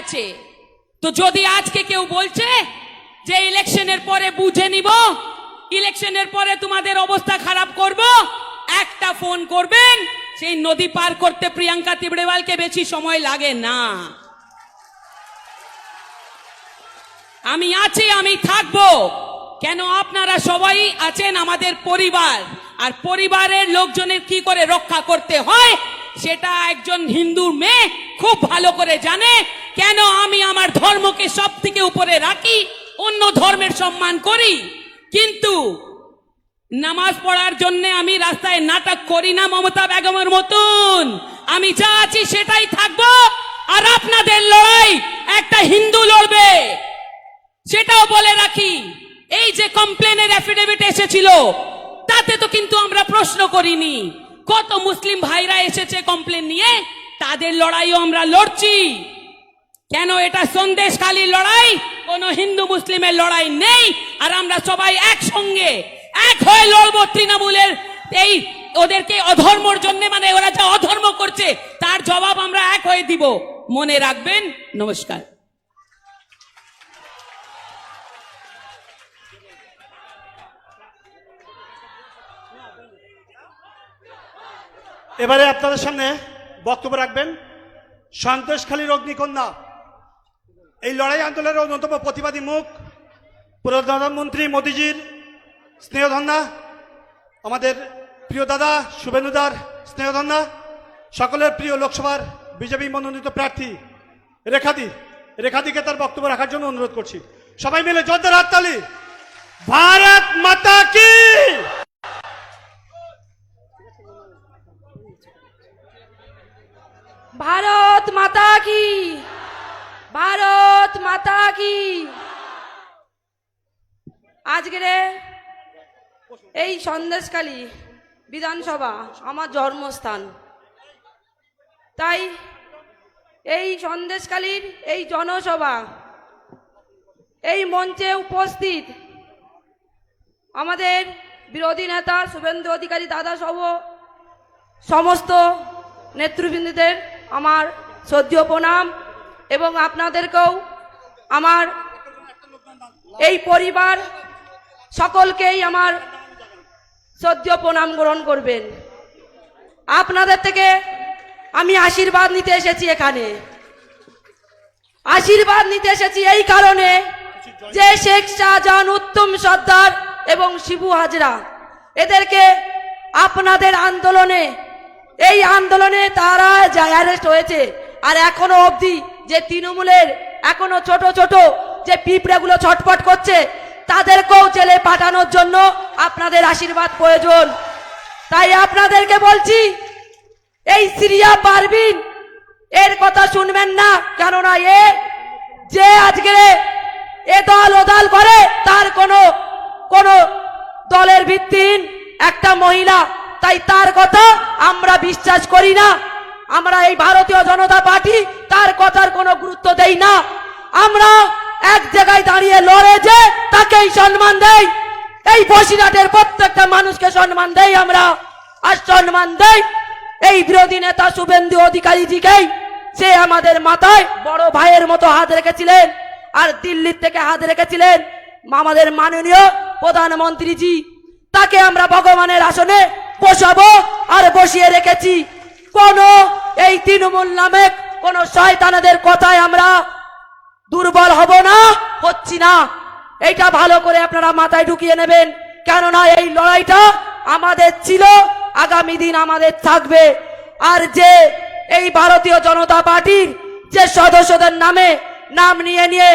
আছে। তো যদি আজকে কেউ বলছে যে ইলেকশনের পরে বুঝে নিব, ইলেকশনের পরে তোমাদের অবস্থা খারাপ করব, একটা ফোন করবেন, সেই নদী পার করতে প্রিয়াঙ্কা তিবড়েওয়ালকে বেশি সময় লাগে না। আমি আছি, আমি থাকব। কেন আপনারা সবাই আছেন আমাদের পরিবার? আর পরিবারের লোকজনের কি করে রক্ষা করতে হয়, সেটা একজন হিন্দু মেয়ে খুব ভালো করে জানে কেন আমি আমার ধর্মকে সব থেকে উপরে রাখি, অন্য ধর্মের সম্মান করি। কিন্তু নামাজ পড়ার জন্য আমি রাস্তায় নাটক করি না মমতা বেগমের মতন। আমি যা আছি সেটাই থাকব আর আপনাদের লড়াই একটা হিন্দু লড়বে, সেটাও বলে রাখি। এই যে কমপ্লেনের অ্যাফিডেভিট এসেছিল, তাতে তো কিন্তু আমরা প্রশ্ন করিনি। কত মুসলিম ভাইরা এসেছে কমপ্লেন নিয়ে? তাদের লড়াইও আমরা লড়ছি। কেন এটা সন্দেশখালীর লড়াই? কোন হিন্দু মুসলিমের লড়াই নেই, আর আমরা সবাই একসঙ্গে, এক হয়ে লড়বো তৃণমূলের এই ওদেরকে অধর্মর জন্য মানে ওরা যা অধর্ম করছে, তার জবাব আমরা এক হয়ে দিব। মনে রাখবেন, নমস্কার। এবারে আপনাদের সামনে বক্তব্য রাখবেন। সন্তোষখালীর অগ্নিকন্যা এই লড়াই আন্দোলনের অন্যতম প্রতিবাদী মুখ। প্রধানমন্ত্রী মোদিজির স্নেহধন্যা। আমাদের প্রিয় দাদা শুভেন্দুদার স্নেহধন্যা। সকলের প্রিয় লোকসভার বিজেপি মনোনীত প্রার্থী রেখাদি। রেখাদিকে তার বক্তব্য রাখার জন্য অনুরোধ করছি। সবাই মিলে জোরদার হাততালি। ভারত মাতা কি ভারত মাতা কি? ভারত মাতা কি? আজকের এই সন্দেশকালী বিধানসভা আমার জন্মস্থান। তাই এই সন্দেশকালীর এই জনসভা, এই মঞ্চে উপস্থিত আমাদের বিরোধী নেতা শুভেন্দু অধিকারী দাদা সহ সমস্ত নেতৃবৃন্দদের আমার শ্রদ্ধেয় প্রণাম এবং আপনাদেরকেও আমার এই পরিবার সকলকেই আমার শ্রদ্ধেয় প্রণাম গ্রহণ করবেন। আপনাদের থেকে আমি আশীর্বাদ নিতে এসেছি এখানে। আশীর্বাদ নিতে এসেছি এই কারণে যে শেখ শাহজাহান উত্তম সর্দার এবং শিবু হাজরা, এদেরকে আপনাদের আন্দোলনে, এই আন্দোলনে তারা অ্যারেস্ট হয়েছে। আর এখনও অবধি যে তৃণমূলের, এখনও ছোট ছোট যে পিঁপড়েগুলো ছটফট করছে, তাদেরকেও জেলে পাঠানোর জন্য আপনাদের আশীর্বাদ প্রয়োজন। তাই আপনাদেরকে বলছি, এই সিরিয়া পারবিন, এর কথা শুনবেন না, কেননা এ, যে আজকে এ দল ও দল করে, তার কোনো কোনো দলের ভিত্তিহীন একটা মহিলা। তাই তার কথা আমরা বিশ্বাস করি না। আমরা এই ভারতীয় জনতা পার্টি, তার কথার কোনো গুরুত্ব দেই না। আমরা এক জায়গায় দাঁড়িয়ে লড়ে যে তাকেই সম্মান দেই। এই বসিরহাটের প্রত্যেকটা মানুষকে সম্মান দেই আমরা। আর সম্মান দেই এই বিরোধী নেতা শুভেন্দু অধিকারীজিকেই সে আমাদের মাথায় বড় ভাইয়ের মতো হাত রেখেছিলেন আর দিল্লির থেকে হাত রেখেছিলেন আমাদের মাননীয় প্রধানমন্ত্রীজি। তাকে আমরা ভগবানের আসনে বসাবো আর বসিয়ে রেখেছি। কোন এই তৃণমূল নামে কোন শয়তানাদের কথায় আমরা দুর্বল হব না, হচ্ছি না। এইটা ভালো করে আপনারা মাথায় ঢুকিয়ে নেবেন। কেননা এই লড়াইটা আমাদের ছিল, আগামী দিন আমাদের থাকবে। আর যে এই ভারতীয় জনতা পার্টির যে সদস্যদের নামে নাম নিয়ে নিয়ে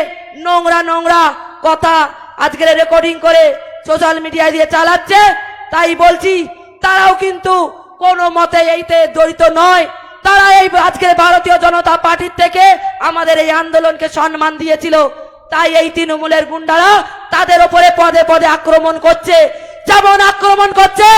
নোংরা নোংরা কথা আজকের রেকর্ডিং করে সোশ্যাল মিডিয়া দিয়ে চালাচ্ছে, তাই বলছি, তারাও কিন্তু কোনো মতে এইতে জড়িত নয়। তারা এই আজকের ভারতীয় জনতা পার্টির থেকে আমাদের এই আন্দোলনকে সম্মান দিয়েছিল। তাই এই তৃণমূলের গুন্ডারা তাদের ওপরে পদে পদে আক্রমণ করছে। যেমন আক্রমণ করছে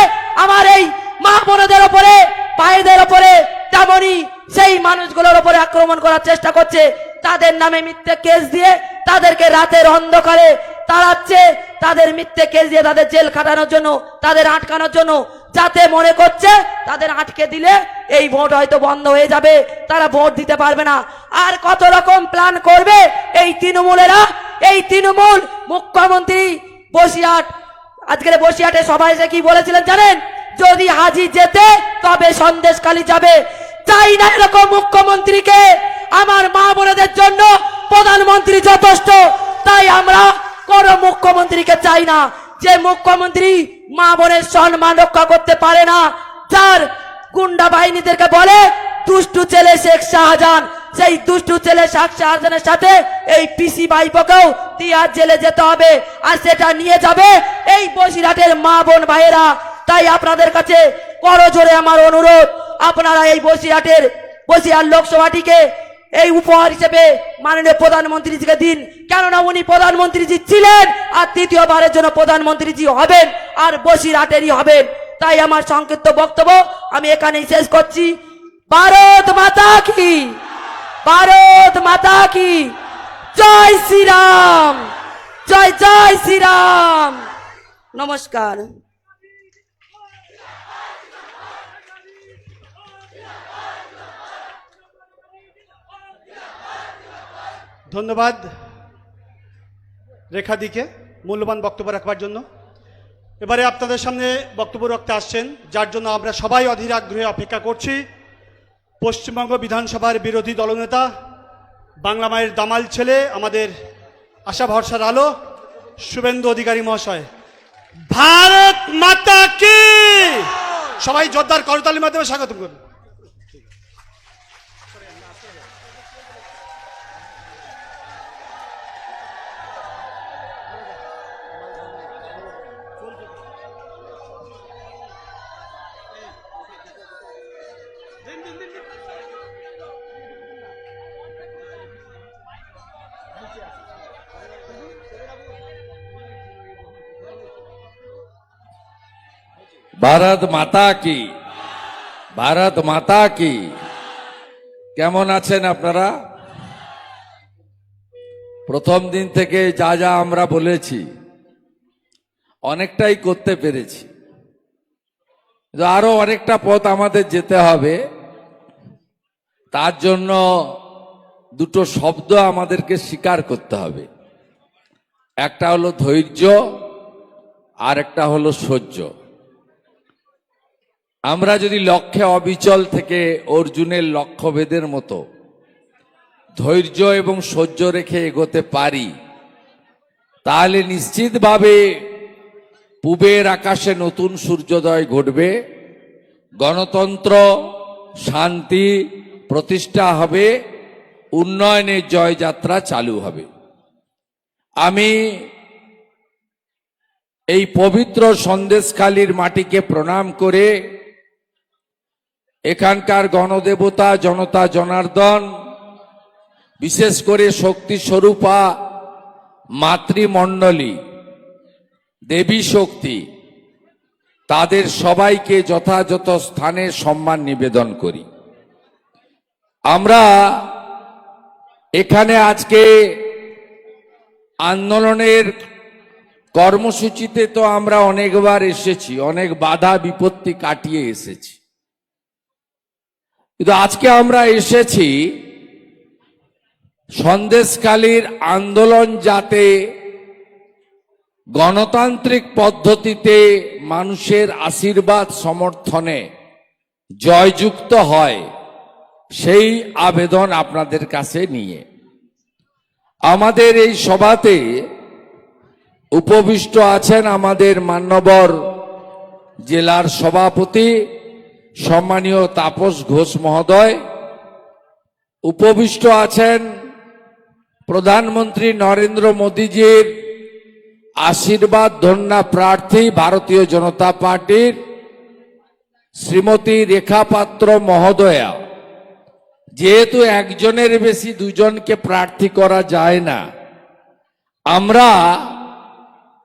আমার এই মা বোনদের ওপরে ভাইদের ওপরে তেমনই সেই মানুষগুলোর ওপরে আক্রমণ করার চেষ্টা করছে। তাদের নামে মিথ্যে কেস দিয়ে তাদেরকে রাতের অন্ধকারে তাড়াচ্ছে। তাদের মিথ্যে কেস দিয়ে তাদের জেল খাটানোর জন্য, তাদের আটকানোর জন্য যাতে মনে করছে তাদের আটকে দিলে এই ভোট হয়তো বন্ধ হয়ে যাবে, তারা ভোট দিতে পারবে না। আর কত রকম প্ল্যান করবে এই তৃণমূলেরা? এই তৃণমূল মুখ্যমন্ত্রী বসিরহাট আজকের বসিরহাটে সবাই এসে কি বলেছিলেন জানেন? যদি হাজি যেতে, তবে সন্দেশখালি যাবে। চাই না এরকম মুখ্যমন্ত্রীকে, আমার মা বোনেদের জন্য প্রধানমন্ত্রী যথেষ্ট, তাই আমরা কোন মুখ্যমন্ত্রীকে চাই না। যে মুখ্যমন্ত্রী মা বোনের সম্মান রক্ষা করতে পারে না। যার গুন্ডা বাহিনীদেরকে বলে, দুষ্টু ছেলে শেখ শাহজাহান। সেই দুষ্টু ছেলে শেখ শাহজাহানের সাথে এই পিসি ভাইপোকেও তিয়ার জেলে যেতে হবে। আর সেটা নিয়ে যাবে এই বসিরহাটের মা বোন ভাইয়েরা। তাই আপনাদের কাছে করজোরে আমার অনুরোধ, আপনারা এই বসিরহাটের, বসিরহাট লোকসভাটিকে এই উপহার হিসেবে মাননীয় প্রধানমন্ত্রীজিকে দিন। কেননা উনি প্রধানমন্ত্রীজি ছিলেন আর তৃতীয়বারের জন্য প্রধানমন্ত্রীজি হবেন আর বসিরহাটেরই হবেন। তাই আমার সংক্ষিপ্ত বক্তব্য আমি এখানেই শেষ করছি। ভারত মাতা কি? ভারত মাতা কি? জয় শ্রীরাম! জয় জয় শ্রীরাম! নমস্কার। ধন্যবাদ রেখাদিকে মূল্যবান বক্তব্য রাখবার জন্য। এবারে আপনাদের সামনে বক্তব্য রাখতে আসছেন, যার জন্য আমরা সবাই অধীর আগ্রহে অপেক্ষা করছি। পশ্চিমবঙ্গ বিধানসভার বিরোধী দলনেতা, বাংলা মায়ের দামাল ছেলে, আমাদের আশা ভরসার আলো, শুভেন্দু অধিকারী মহাশয়। ভারত মাতা কি? সবাই জোরদার করতালির মাধ্যমে স্বাগত করুন। ভারত মাতা কি? ভারত মাতা কি? কেমন আছেন আপনারা? প্রথম দিন থেকে যা যা আমরা বলেছি, অনেকটাই করতে পেরেছি। আরও অনেকটা পথ আমাদের যেতে হবে। তার জন্য দুটো শব্দ আমাদেরকে স্বীকার করতে হবে। একটা হলো ধৈর্য আর একটা হলো সহ্য। আমরা যদি লক্ষ্যে অবিচল থেকে অর্জুনের লক্ষ্যভেদের মতো ধৈর্য এবং সহ্য রেখে এগোতে পারি, তাহলে নিশ্চিতভাবে পূবের আকাশে নতুন সূর্যোদয় ঘটবে, গণতন্ত্র, শান্তি, প্রতিষ্ঠা হবে উন্নয়নের জয়যাত্রা চালু হবে। আমি এই পবিত্র সন্দেশখালির মাটিকে প্রণাম করে এখানকার গণদেবতা, জনতা, জনার্দন, বিশেষ করে শক্তি স্বরূপা মাতৃমণ্ডলী, দেবী শক্তি, তাদের সবাইকে যথাযথ স্থানে সম্মান নিবেদন করি। আমরা এখানে আজকে আন্দোলনের কর্মসূচিতে তো আমরা অনেকবার এসেছি, অনেক বাধা বিপত্তি কাটিয়ে এসেছি। কিন্তু আজকে আমরা এসেছি সন্দেশকালীর আন্দোলন যাতে গণতান্ত্রিক পদ্ধতিতে মানুষের আশীর্বাদ সমর্থনে জয়যুক্ত হয়, সেই আবেদন আপনাদের কাছে নিয়ে। আমাদের এই সভাতে উপবিষ্ট আছেন আমাদের মান্যবর জেলার সভাপতি সম্মানীয় তাপস ঘোষ মহোদয়, উপবিষ্ট আছেন প্রধানমন্ত্রী নরেন্দ্র মোদীজির আশীর্বাদ ধন্যা প্রার্থী ভারতীয় জনতা পার্টির শ্রীমতী রেখা পাত্র মহোদয়া। যেহেতু একজনের বেশি দুজনকে প্রার্থী করা যায় না, আমরা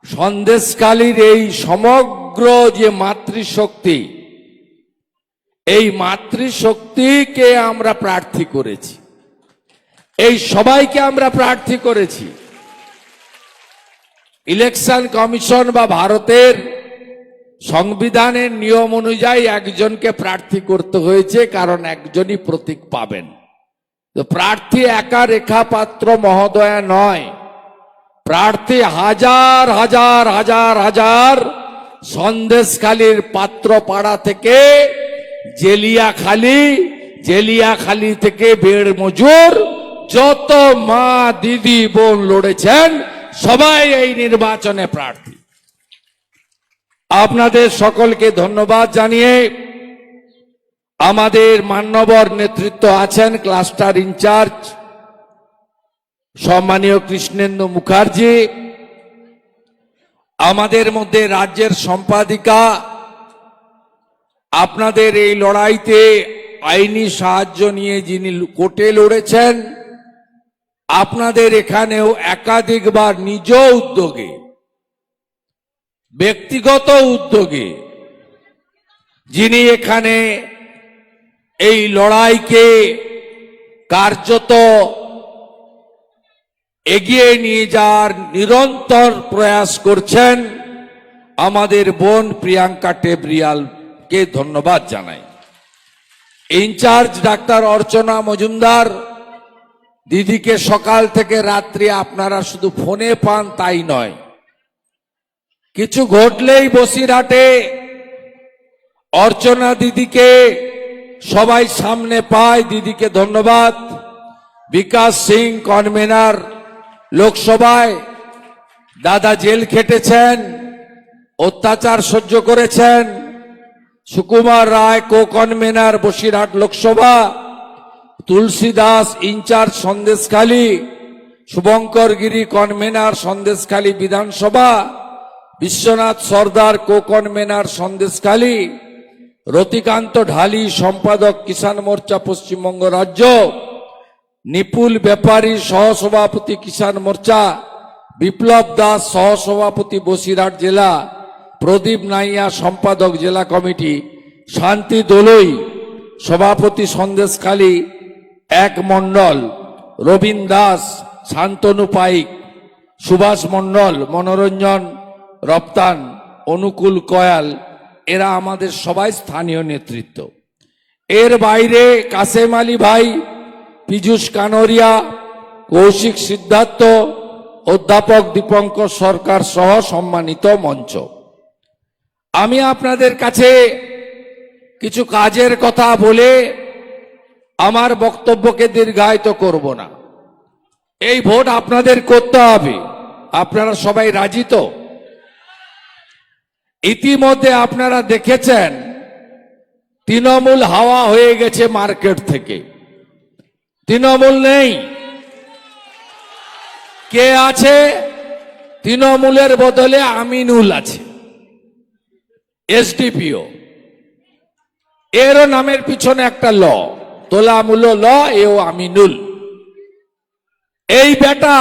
সন্দেশকালীর এই সমগ্র যে মাতৃশক্তি এই মাতৃশক্তিকে আমরা প্রার্থী করেছি। এই সবাইকে আমরা প্রার্থী করেছি। ইলেকশন কমিশন বা ভারতের সংবিধানের নিয়ম অনুযায়ী একজনকে প্রার্থী করতে হয়েছে, কারণ একজনই প্রতীক পাবেন। প্রার্থী একা রেখা পাত্র মহোদয়া নয়। প্রার্থী হাজার হাজার হাজার হাজার সন্দেশখালীর পাত্র পাড়া থেকে জেলিয়াখালী জেলিয়াখালী থেকে বেড় মজুর, যত মা, দিদি, বোন লড়েছেন, সবাই এই নির্বাচনে প্রার্থী। আপনাদের সকলকে ধন্যবাদ জানিয়ে আমাদের মান্যবর নেতৃত্ব আছেন ক্লাস্টার ইনচার্জ সম্মানীয় কৃষ্ণেন্দু মুখার্জি, আমাদের মধ্যে রাজ্যের সম্পাদিকা আপনাদের এই লড়াইতে আইনি সাহায্য নিয়ে যিনি কোর্টে লড়েছেন, আপনাদের এখানেও একাধিকবার নিজ উদ্যোগে, ব্যক্তিগত উদ্যোগে যিনি এখানে এই লড়াইকে কার্যত এগিয়ে নিয়ে যাওয়ার নিরন্তর প্রয়াস করছেন আমাদের বোন প্রিয়াঙ্কা টেবরিয়ালকে ধন্যবাদ জানাই। ইনচার্জ ডাক্তার অর্চনা মজুমদার, দিদিকে সকাল থেকে রাত্রি আপনারা শুধু ফোনে পান, তাই নয়। কিছু ঘটলেই বসিরহাটে অর্চনা দিদিকে সবাই সামনে পায়, দিদিকে ধন্যবাদ। বিকাশ সিং, কনভেনার লোকসভায় দাদা জেল খেটেছেন, অত্যাচার সহ্য করেছেন। Sukumar Roy co convener Basirhat Lok Sabha Tulsi Das in charge Sandeshkhali, Subhankar Giri convener Sandeshkhali Bidhan Sabha, Biswanath Sardar co convener Sandeshkhali, Ratikanta Dhali সম্পাদক কিষাণ মোর্চা পশ্চিমবঙ্গ রাজ্য, নিপুল ব্যাপারী সহসভাপতি কিষাণ মোর্চা, বিপ্লব দাস সহসভাপতি বসিরহাট জেলা প্রদীপ নাইয়া সম্পাদক জেলা কমিটি, শান্তি দোলই, সভাপতি সন্দেশখালী এক মণ্ডল, রবীন দাস, শান্তনু পাইক, সুভাষ মণ্ডল, মনোরঞ্জন, রপ্তান, অনুকূল কয়াল, এরা আমাদের সবাই স্থানীয় নেতৃত্ব। এর বাইরে কাসেম আলী ভাই, পীযূষ কানোরিয়া, কৌশিক সিদ্ধার্থ, অধ্যাপক দীপঙ্কর সরকার সহ সম্মানিত মঞ্চ। আমি আপনাদের কাছে কিছু কাজের কথা বলে আমার বক্তব্যকে দীর্ঘায়িত করব না। এই ভোট আপনাদের করতে হবে। আপনারা সবাই রাজি তো? ইতিমধ্যে আপনারা দেখেছেন, তৃণমূল হাওয়া হয়ে গেছে মার্কেট থেকে। তৃণমূল নেই। কে আছে? তৃণমূলের বদলে আমিনুল আছে। এসডিপিও। এরও নামের পিছনে একটা ল। তোলামূল ল, এও আমিনুল। এই বেটা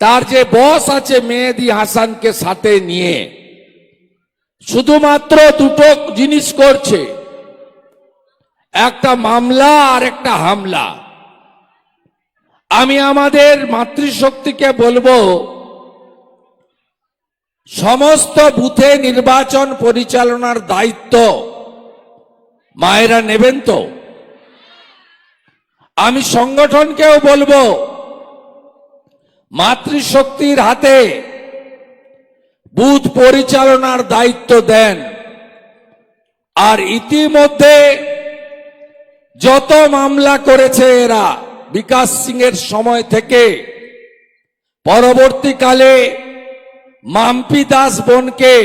তার যে বস আছে মেহেদি হাসানকে সাথে নিয়ে, শুধুমাত্র দুটো জিনিস করছে। একটা মামলা আর একটা হামলা। আমি আমাদের মাতৃশক্তিকে বলব সমস্ত বুথে নির্বাচন পরিচালনার দায়িত্ব মায়েরা নেবেন তো? আমি সংগঠনকেও বলব, মাতৃশক্তির হাতে বুথ পরিচালনার দায়িত্ব দেন। আর ইতিমধ্যে যত মামলা করেছে এরা, বিকাশ সিং এর সময় থেকে, পরবর্তীকালে মাম্পি দাস বোনকে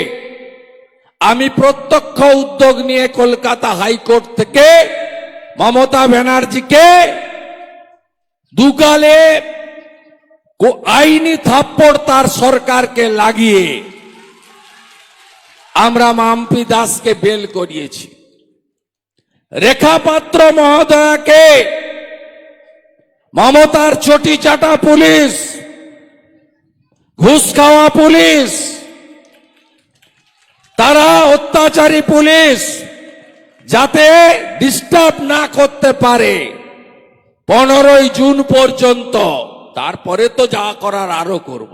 আমি প্রত্যক্ষ উদ্যোগ নিয়ে কলকাতা হাইকোর্ট থেকে মমতা ব্যানার্জিকে দুকালে আইনি থাপ্পড় তার সরকারকে লাগিয়ে আমরা মাম্পি দাসকে বেল করিয়েছি। রেখা পাত্র মহোদয়াকে মমতার চটি চাটা পুলিশ ঘুষ খাওয়া পুলিশ। তারা অত্যাচারী পুলিশ যাতে ডিস্টার্ব না করতে পারে। পনেরোই জুন পর্যন্ত। তারপরে তো যা করার আরও করব।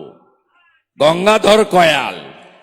গঙ্গাধর কয়াল।